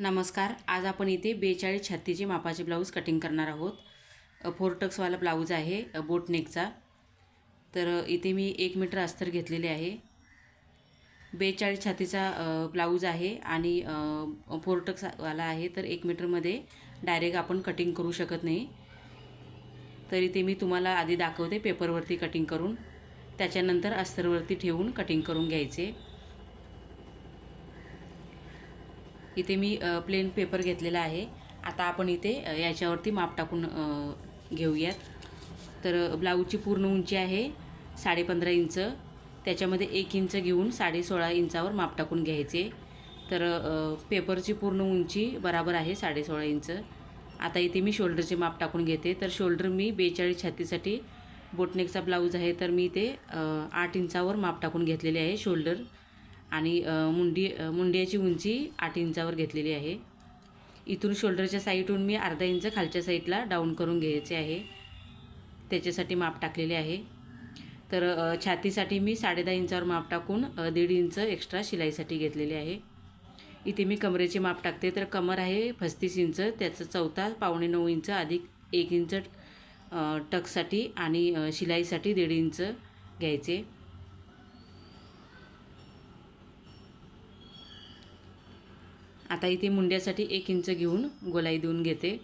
नमस्कार आज आपण इथे बेचाळीस छत्तीचे मापाचे ब्लाऊज कटिंग करणार आहोत. अ, फोर टक्सवाला ब्लाऊज आहे बोटनेकचा तर इथे मी एक मीटर अस्तर घेतलेले आहे. बेचाळीस छातीचा ब्लाऊज आहे आणि अ, फोर टक्सवाला आहे तर एक मीटरमध्ये डायरेक्ट आपण कटिंग करू शकत नाही. तर इथे मी तुम्हाला आधी दाखवते पेपरवरती कटिंग करून. त्याच्यानंतर अस्तरवरती ठेवून कटिंग करून घ्यायचे. इथे मी प्लेन पेपर घेतलेला आहे. आता आपण इथे याच्यावरती माप टाकून घेऊयात. तर ब्लाऊजची पूर्ण उंची आहे साडेपंधरा इंच. त्याच्यामध्ये एक इंच घेऊन साडे सोळा इंचावर माप टाकून घ्यायचे. तर पेपरची पूर्ण उंची बराबर आहे साडे सोळा इंच. आता इथे मी शोल्डरचे माप टाकून घेते. तर शोल्डर मी बेचाळीस छातीसाठी बोटनेकचा ब्लाऊज आहे. तर मी ते आठ इंचावर माप टाकून घेतलेले आहे शोल्डर आणि मुंडी मुंडियाची मुंड्याची उंची आठ इंचावर घेतलेली आहे. इथून शोल्डरच्या साईडहून मी अर्धा इंच खालच्या साईडला डाऊन करून घ्यायचे आहे. त्याच्यासाठी माप टाकलेले आहे. तर छातीसाठी मी साडेदहा इंचावर माप टाकून दीड इंच एक्स्ट्रा शिलाईसाठी घेतलेले आहे. इथे मी कमरेचे माप टाकते तर कमर आहे पस्तीस इंच त्याचं चौथा पावणे नऊ इंच अधिक एक इंच टकसाठी आणि शिलाईसाठी दीड इंच घ्यायचे. आता इथे मुंड्यासाठी एक इंच घेऊन गोलाई देऊन घेते.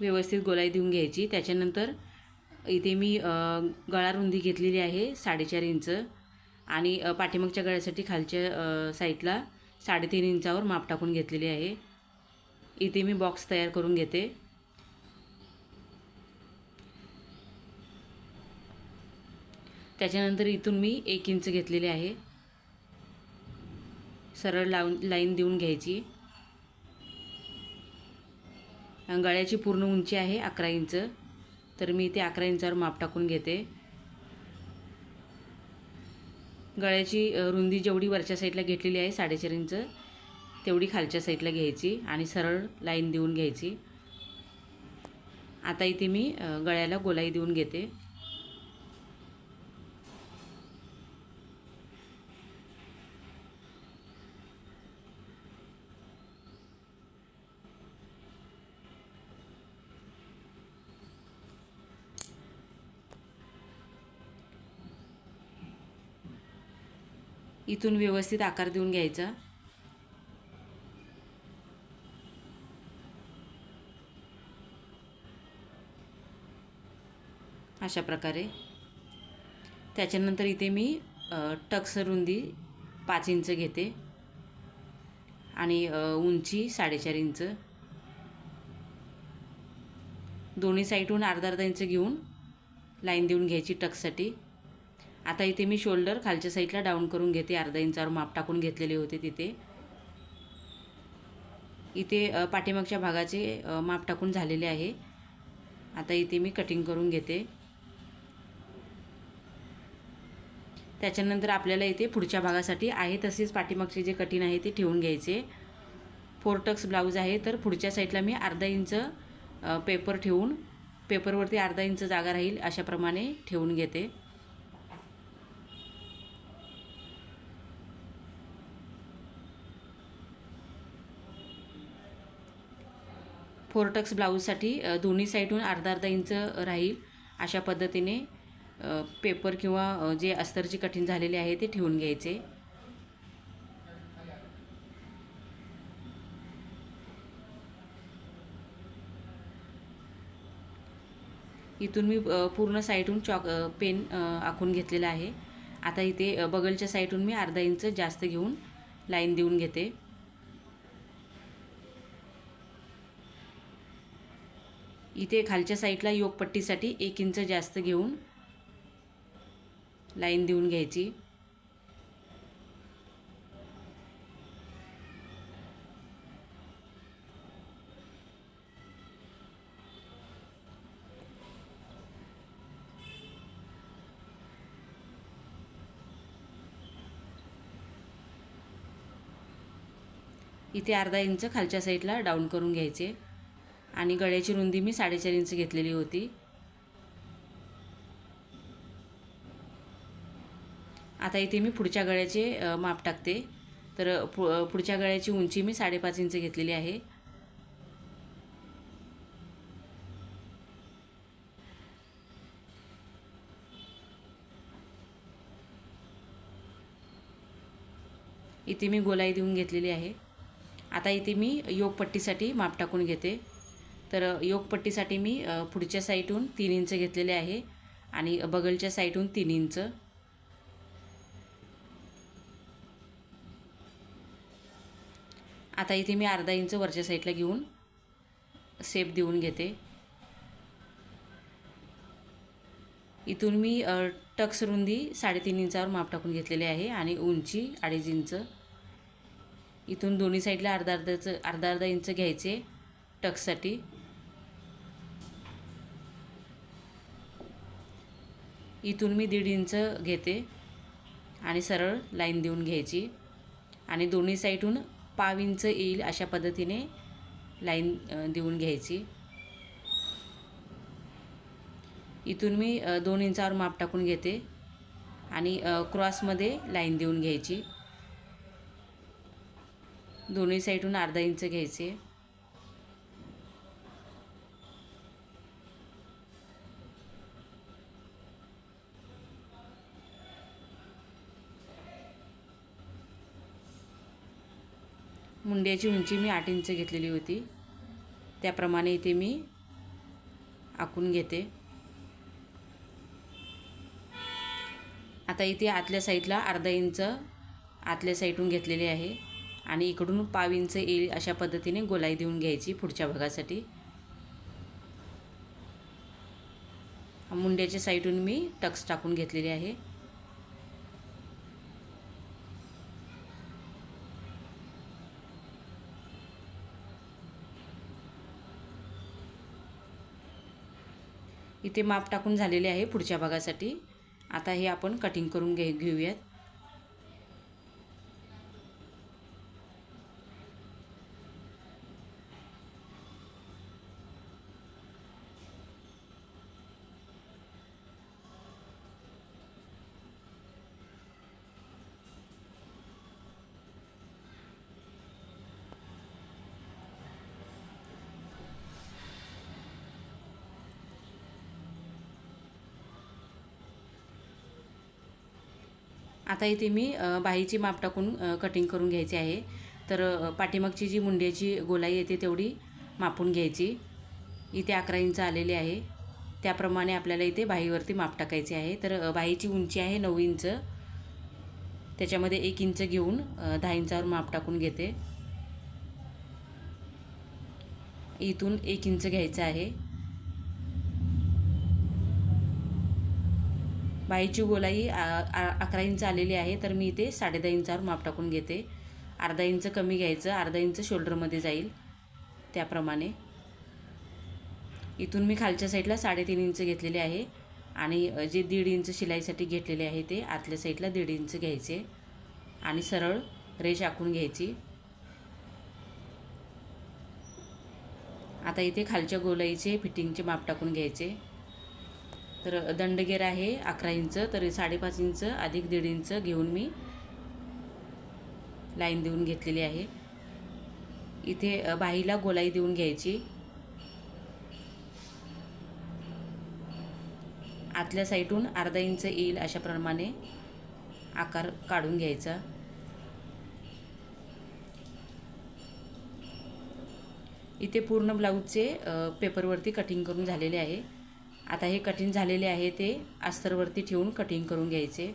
व्यवस्थित गोलाई देऊन घ्यायची. त्याच्यानंतर इथे मी गळा रुंदी घेतलेली आहे साडेचार इंच. आणि पाठीमागच्या गळ्यासाठी खालच्या साईडला साडेतीन इंचावर माप टाकून घेतलेली आहे. इथे मी बॉक्स तयार करून घेते. त्याच्यानंतर इथून मी एक इंच घेतलेले आहे. सरळ लावून लाईन देऊन घ्यायची. गळ्याची पूर्ण उंची आहे अकरा इंच. तर मी ते अकरा इंचावर माप टाकून घेते. गळ्याची रुंदी जेवढी वरच्या साईडला घेतलेली आहे साडेचार इंच तेवढी खालच्या साईडला घ्यायची आणि सरळ लाईन देऊन घ्यायची. आता इथे मी गळ्याला गोलाई देऊन घेते. इथून व्यवस्थित आकार देऊन घ्यायचा. अशा प्रकारे. त्याच्यानंतर इथे मी टक्सर रुंदी पाच इंच घेते. आणि उंची साडेचार इंच. दोन्ही साईडहून अर्धा अर्धा इंच घेऊन लाईन देऊन घ्यायची टक्ससाठी आता इथे मी शोल्डर खालच्या साईडला डाऊन करून घेते अर्धा इंचावर माप टाकून घेतलेले होते तिथे. इथे पाठीमागच्या भागाचे माप टाकून झालेले आहे. आता इथे मी कटिंग करून घेते. त्याच्यानंतर आपल्याला इथे पुढच्या भागासाठी आहे तसेच पाठीमागचे जे कटिंग आहे ते ठेवून घ्यायचे. फोर टक्स ब्लाऊज आहे तर पुढच्या साईडला मी अर्धा इंच पेपर ठेवून पेपरवरती अर्धा इंच जागा राहील अशाप्रमाणे ठेवून घेते. फोर टक्स ब्लाऊजसाठी दोन्ही साईडहून अर्धा अर्धा इंच राहील. अशा पद्धतीने पेपर किंवा जे अस्तरचे कठीण झालेले आहे ते ठेवून घ्यायचे. इथून मी पूर्ण साईडहून चॉक पेन आखून घेतलेला आहे. आता इथे बगलच्या साईडहून मी अर्धा इंच जास्त घेऊन लाईन देऊन घेते. इथे खालच्या साईडला योगपट्टीसाठी एक इंच जास्त घेऊन लाईन देऊन घ्यायची. इथे अर्धा इंच खालच्या साईडला डाऊन करून घ्यायचे. आणि गळ्याची रुंदी मी साडेचार इंच घेतलेली होती. आता इथे मी पुढच्या गळ्याचे माप टाकते. तर पु पुढच्या गळ्याची उंची मी साडेपाच इंच घेतलेली आहे. इथे मी गोलाई देऊन घेतलेली आहे. आता इथे मी योगपट्टीसाठी माप टाकून घेते. तर योगपट्टीसाठी मी पुढच्या साईडहून तीन इंच घेतलेले आहे आणि बगलच्या साईडहून तीन इंच. आता इथे मी अर्धा इंच वरच्या साईडला घेऊन सेप देऊन घेते. इथून मी टक्स रुंदी साडेतीन इंचावर माप टाकून घेतलेले आहे आणि उंची अडीच इंच. इथून दोन्ही साईडला अर्धा अर्धाचं अर्धा अर्धा इंच घ्यायचे टक्ससाठी. इथून मी दीड इंच घेते आणि सरळ लाईन देऊन घ्यायची. आणि दोन्ही साईडहून पाव इंच येईल अशा पद्धतीने लाईन देऊन घ्यायची. इथून मी दोन इंचावर माप टाकून घेते आणि क्रॉसमध्ये लाईन देऊन घ्यायची. दोन्ही साईडहून अर्धा इंच घ्यायचे. मुंड्याची उंची मी आठ इंच घेतलेली होती. त्याप्रमाणे इथे मी आखून घेते. आता इथे आतल्या साईडला अर्धा इंच आतल्या साईडहून घेतलेले आहे आणि इकडून पाव इंच येईल अशा पद्धतीने गोलाई देऊन घ्यायची पुढच्या भागासाठी. मुंड्याच्या साईडहून मी टक्स टाकून घेतलेले आहे. इथे माप टाकून झालेले आहे पुढच्या भागासाठी. आता हे आपण कटिंग करून घे घेऊयात. आता इथे मी बाहीची माप टाकून कटिंग करून घ्यायची आहे. तर पाठीमागची जी मुंड्याची गोलाई येते तेवढी मापून घ्यायची. इथे अकरा इंच आलेली आहे. त्याप्रमाणे आपल्याला इथे बाहीवरती माप टाकायचे आहे. तर बाहीची उंची आहे नऊ इंच. त्याच्यामध्ये एक इंच घेऊन दहा इंचावर माप टाकून घेते. इथून एक इंच घ्यायचं आहे. बाईची गोलाई अकरा इंच आलेली आहे तर मी इथे साडेदहा इंचावर माप टाकून घेते. अर्धा इंच कमी घ्यायचं अर्धा इंच शोल्डरमध्ये जाईल त्याप्रमाणे. इथून मी खालच्या साईडला साडेतीन इंच घेतलेले आहे आणि जे दीड इंच शिलाईसाठी घेतलेले आहे ते आतल्या साईडला दीड इंच घ्यायचे आणि सरळ रेष आखून घ्यायची. आता इथे खालच्या गोलाईचे फिटिंगचे माप टाकून घ्यायचे. तर दंडगेर आहे अकरा इंच तर साडेपाच इंच अधिक दीड इंच घेऊन मी लाईन देऊन घेतलेली आहे. इथे बाहीला गोलाई देऊन घ्यायची. आतल्या साईडून अर्धा इंच येईल अशाप्रमाणे आकार काढून घ्यायचा. इथे पूर्ण ब्लाऊजचे पेपरवरती कटिंग करून झालेले आहे. आता हे कटिंग झालेले आहे ते अस्तरवरती ठेवून कटिंग करून घ्यायचे.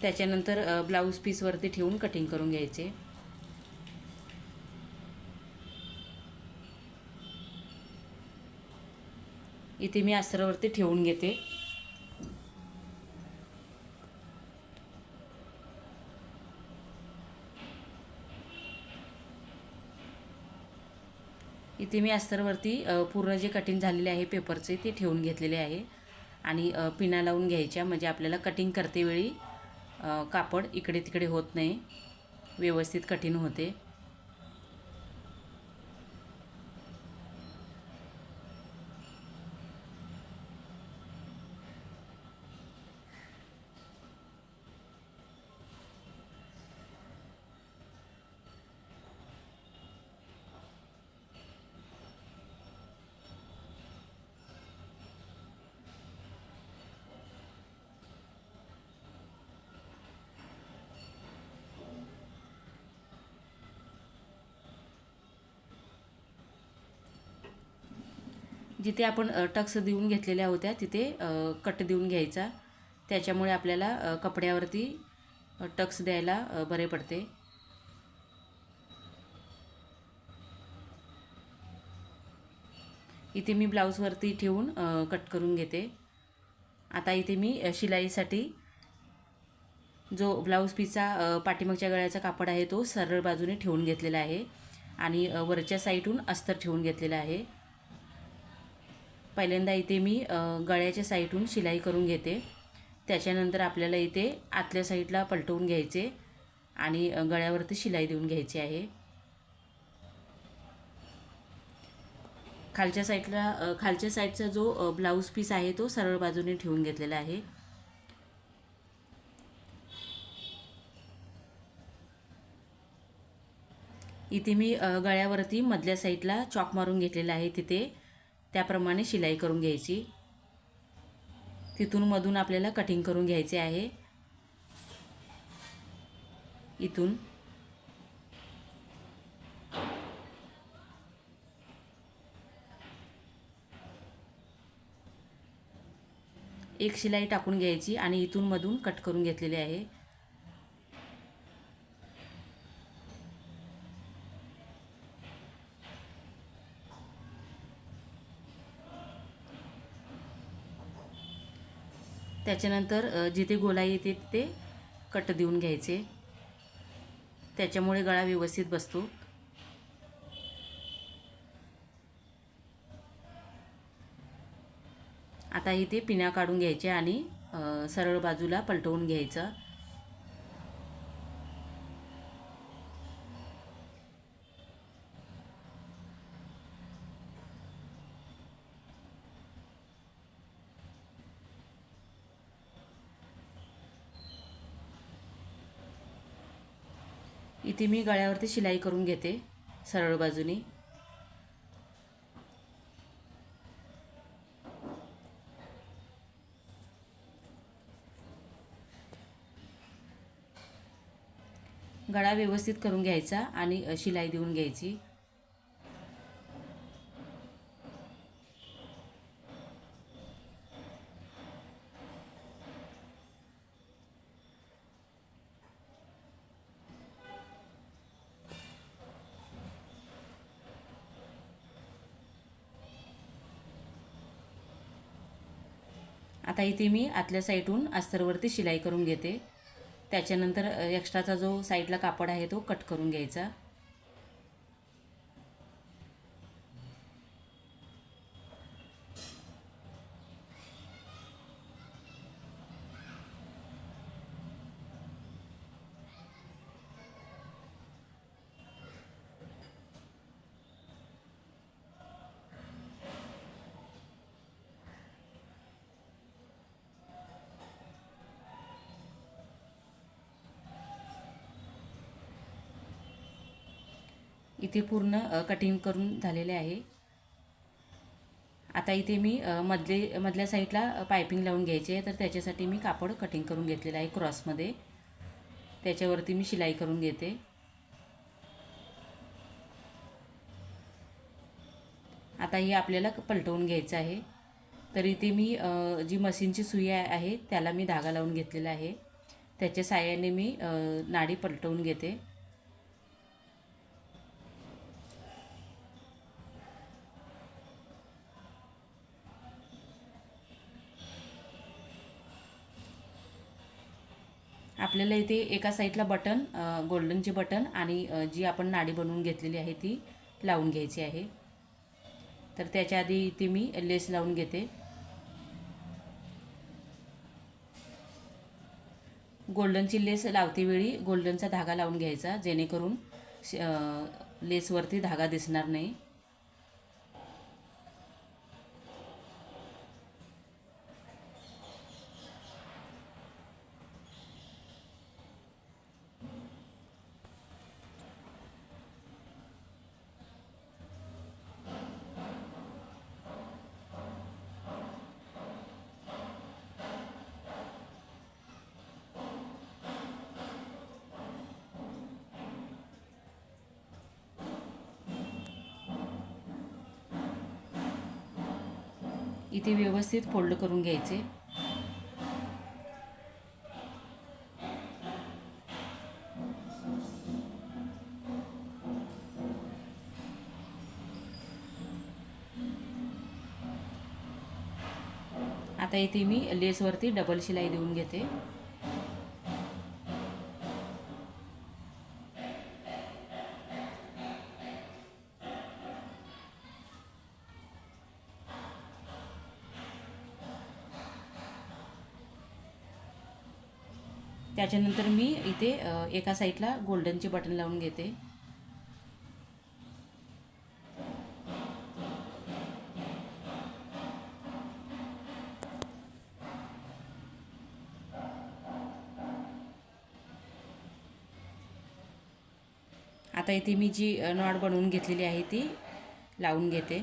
त्याच्यानंतर ब्लाऊज पीसवरती ठेवून कटिंग करून घ्यायचे. इथे मी अस्तरावरती ठेवून घेते. इथे मी अस्तरवरती पूर्ण जे कटिंग झालेले आहे पेपरचे ते ठेवून घेतलेले आहे. आणि पिना लावून घ्यायच्या म्हणजे आपल्याला कटिंग करतेवेळी कापड इकडे तिकडे होत नाही. व्यवस्थित कठीण होते. जिथे आपण टक्स देऊन घेतलेल्या होत्या तिथे कट देऊन घ्यायचा. त्याच्यामुळे आपल्याला कपड्यावरती टक्स द्यायला बरे पडते. इथे मी ब्लाऊजवरती ठेवून कट करून घेते. आता इथे मी शिलाईसाठी जो ब्लाऊज पीसचा पाठीमागच्या गळ्याचा कापड आहे तो सरळ बाजूने ठेवून घेतलेला आहे. आणि वरच्या साईडहून अस्तर ठेवून घेतलेला आहे. पहिल्यांदा इथे मी गळ्याच्या साईडहून शिलाई करून घेते. त्याच्यानंतर आपल्याला इथे आतल्या साईडला पलटवून घ्यायचे आणि गळ्यावरती शिलाई देऊन घ्यायची आहे. खालच्या साईडला खालच्या साईडचा जो ब्लाऊज पीस आहे तो सरळ बाजूने ठेवून घेतलेला आहे. इथे मी गळ्यावरती मधल्या साईडला चॉक मारून घेतलेला आहे तिथे. त्याप्रमाणे शिलाई करून घ्यायची. तिथून मधून आपल्याला कटिंग करून घ्यायचे आहे. इथून. एक शिलाई टाकून घ्यायची आणि इथून मधून कट करून घेतलेली आहे. त्याच्यानंतर जिथे गोलाई येते तिथे कट देऊन घ्यायचे. त्याच्यामुळे गळा व्यवस्थित बसतो. आता इथे पिण्या काढून घ्यायच्या आणि सरळ बाजूला पलटवून घ्यायचं. इथे मी गळ्यावरती शिलाई करून घेते सरळ बाजूनी. गळा व्यवस्थित करून घ्यायचा आणि शिलाई देऊन घ्यायची. आता इथे मी आतल्या साईडहून अस्तरवरती शिलाई करून घेते. त्याच्यानंतर एक्स्ट्राचा जो साईडला कापड आहे तो कट करून घ्यायचा. इथे पूर्ण कटिंग करून झालेले आहे. आता इथे मी मधले मधल्या साईडला पायपिंग लावून घ्यायची आहे तर त्याच्यासाठी मी कापड कटिंग करून घेतलेलं आहे क्रॉसमध्ये. त्याच्यावरती मी शिलाई करून घेते. आता हे आपल्याला पलटवून घ्यायचं आहे. तर इथे मी जी मशीनची सुई आहे त्याला मी धागा लावून घेतलेला आहे. त्याच्या साह्याने मी नाडी पलटवून घेते. आपल्याला इथे एका साईडला बटन गोल्डनचे बटन आणि जी आपण नाडी बनवून घेतलेली आहे ती लावून घ्यायची आहे. तर त्याच्या आधी इथे मी लेस लावून घेते. गोल्डनची लेस लावते वेळी गोल्डनचा धागा लावून घ्यायचा जेणेकरून श- लेसवरती धागा दिसणार नाही. इथे व्यवस्थित फोल्ड करून घ्यायचे. आता इथे मी लेसवरती डबल शिलाई देऊन घेते. त्याच्यानंतर मी इथे एका साईडला गोल्डनचे बटन लावून घेते. आता इथे मी जी नॉट बनवून घेतलेली आहे ती लावून घेते.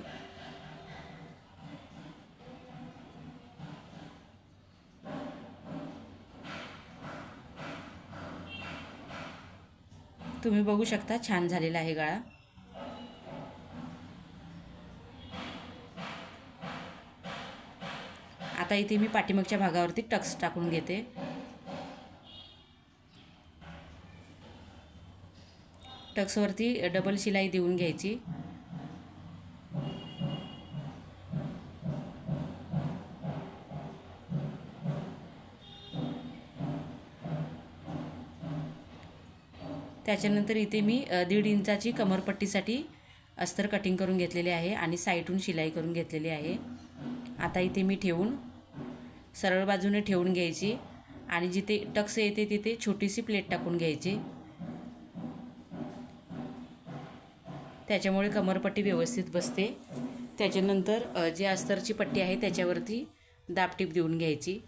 तुम्ही बघू शकता छान झालेला आहे गळा. आता इथे मी पाठीमागच्या भागावरती टक्स टाकून घेते. टक्सवरती डबल शिलाई देऊन घ्यायची. त्याच्यानंतर इथे मी दीड इंचाची कमरपट्टीसाठी अस्तर कटिंग करून घेतलेले आहे आणि साईडून शिलाई करून घेतलेली आहे. आता इथे मी ठेवून सरळ बाजूने ठेवून घ्यायची आणि जिथे टक्स येते तिथे छोटीशी प्लेट टाकून घ्यायची. त्याच्यामुळे कमरपट्टी व्यवस्थित बसते. त्याच्यानंतर जे अस्तरची पट्टी आहे त्याच्यावरती दाबटीप देऊन घ्यायची.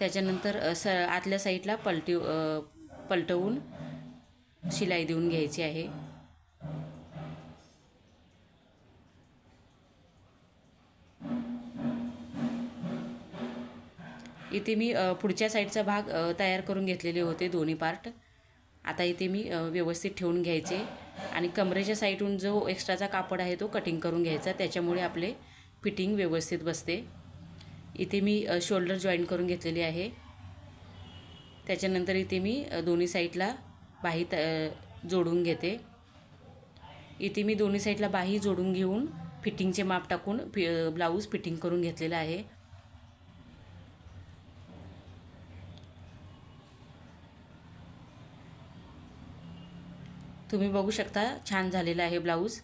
त्याच्यानंतर स आतल्या साईडला पलटी पलटवून शिलाई देऊन घ्यायची आहे. इथे मी पुढच्या साईडचा भाग तयार करून घेतलेले होते दोन्ही पार्ट. आता इथे मी व्यवस्थित ठेवून घ्यायचे आणि कमरेच्या साईडून जो एक्स्ट्राचा कापड आहे तो कटिंग करून घ्यायचा. त्याच्यामुळे आपले फिटिंग व्यवस्थित बसते. इथे मी शोल्डर जॉईन करून घेतलेली आहे. त्याच्यानंतर इथे मी दोन्ही साईडला बाही त जोडून घेते. इथे मी दोन्ही साईडला बाही जोडून घेऊन फिटिंगचे माप टाकून फि ब्लाऊज फिटिंग करून घेतलेलं आहे. तुम्ही बघू शकता छान झालेला आहे ब्लाऊज